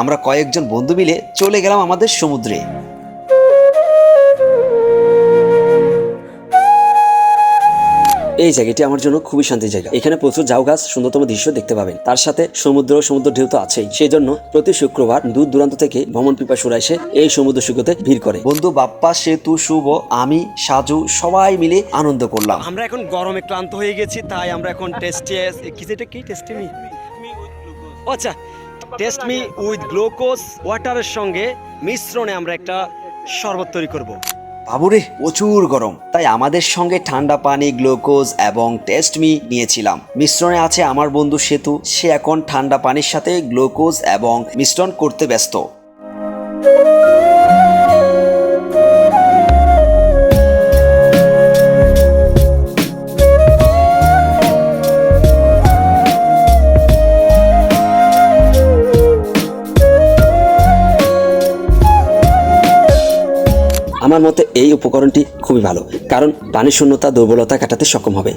আমরা কয়েকজন বন্ধু মিলে চলে গেলাম আমাদের সমুদ্রে। এই জায়গাটি আমার জন্য খুবই শান্তির জায়গা। এখানে প্রচুর ঝাউ গাছ, সুন্দরতম দৃশ্য দেখতে পাবেন। তার সাথে সমুদ্র সমুদ্র ঢেউ তো আছেই। সেই জন্য প্রতি শুক্রবার দূর দূরান্ত থেকে ভ্রমণ পিপাসুরা এসে এই সমুদ্র সৈকতে ভিড় করে। বন্ধু বাপ্পা, সেতু, শুভ, আমি, সাজু সবাই মিলে আনন্দ করলাম। আমরা এখন গরমে ক্লান্ত হয়ে গেছি, তাই আমরা এখন টেস্টে কি কি? টেস্টে আচ্ছা টেস্ট মি উইথ গ্লুকোজ ওয়াটারের সঙ্গে মিশ্রণে আমরা একটা শরবত তৈরি করব। বাবুরে, প্রচুর গরম। তাই আমাদের সঙ্গে ঠান্ডা পানি গ্লুকোজ এবং টেস্ট মি নিয়েছিলাম। মিশ্রণে আছে আমার বন্ধু সেতু। সে এখন ঠান্ডা পানির সাথে গ্লুকোজ এবং মিশ্রণ করতে ব্যস্ত। আমার মতে এই উপকরণটি খুবই ভালো কারণ পানির শূন্যতা দুর্বলতা কাটাতে সক্ষম হবে.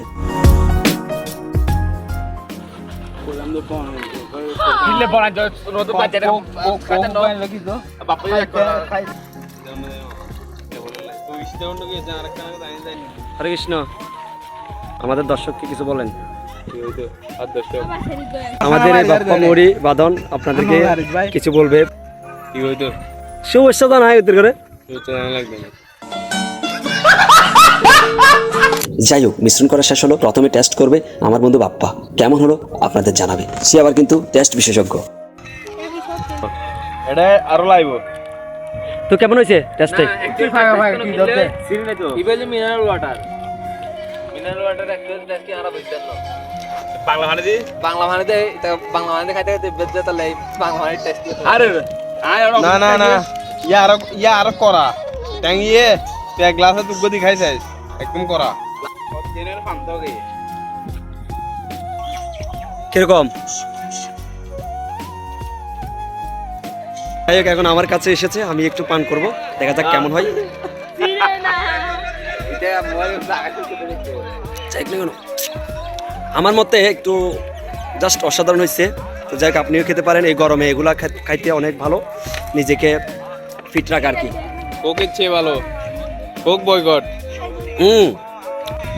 হরে কৃষ্ণ আমাদের দর্শককে কিছু বলেন আমাদের বাপ্পা মৌরি বাদন আপনাদেরকে কিছু বলবে শুভেচ্ছা জানাই উত্তর করে যাই হোক মিশ্রণ করা শেষ হলো প্রথমে টেস্ট করবে আমার বন্ধু বাপ্পা। কেমন হলো? আপনাদের জানাবে। সে আবার কিন্তু টেস্ট বিশেষজ্ঞ। এটা আরও লাইব তো কেমন হয়েছে টেস্টে mineral water mineral water Bangla the Bangla এটা বাংলা মানে খাইতে খাইতে তাহলে বাংলা মানে টেস্ট আরে না না না। ইয়া আরও ইয়া আরও এক একদম করা। কীরকম? যাই হোক এখন আমার কাছে এসেছে, আমি একটু পান করব। দেখা যাক কেমন হয়। আমার মতে একটু জাস্ট অসাধারণ হয়েছে তো যাই হোক, আপনিও খেতে পারেন, এই গরমে এগুলা খাইতে অনেক ভালো। নিজেকে ফিট রাখা আর কি কোকের চেয়ে ভালো। Coke boycott. হুম।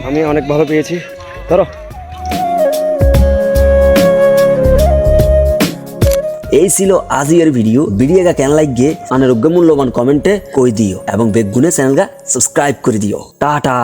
আমি অনেক ভালো পেয়েছি। ধরো। এই ছিল আজিয়ের ভিডিও। ভিডিওটা কেন লাগে আনারোগ্য মূল্যবান কমেন্টে কই দিও। এবং বেগুনে চ্যানেলটা সাবস্ক্রাইব করে দিও। টাটা।